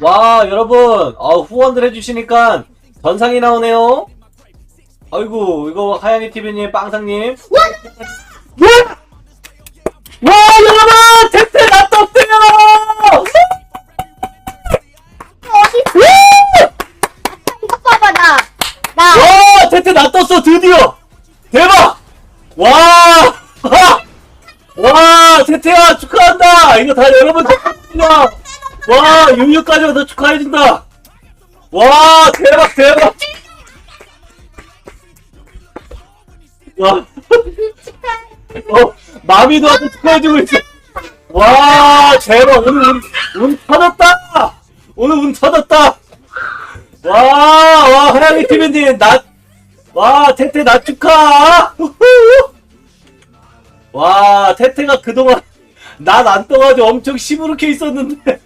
와, 여러분, 아, 후원들 해주시니까 전상이 나오네요. 아이고, 이거 하양이 TV님, 빵상님. 와! 와, 여러분! 택배 나 떴대요! 이거 봐봐 나. 나. 와, 택배 나 떴어, 드디어! 대박! 와! 와, 태태야, 축하한다! 이거 다 여러분 축하합니다! 와, 66까지 와서 축하해준다! 와, 대박, 대박! 와, 어, 마미도 와서 축하해주고 있어! 와, 대박! 오늘 운, 운 터졌다! 오늘 운 터졌다! 와, 와, 하양이 TV님, 나, 와, 태태 나 축하! 와, 태태가 그동안 난 안 떠가지고 엄청 시무룩해 있었는데.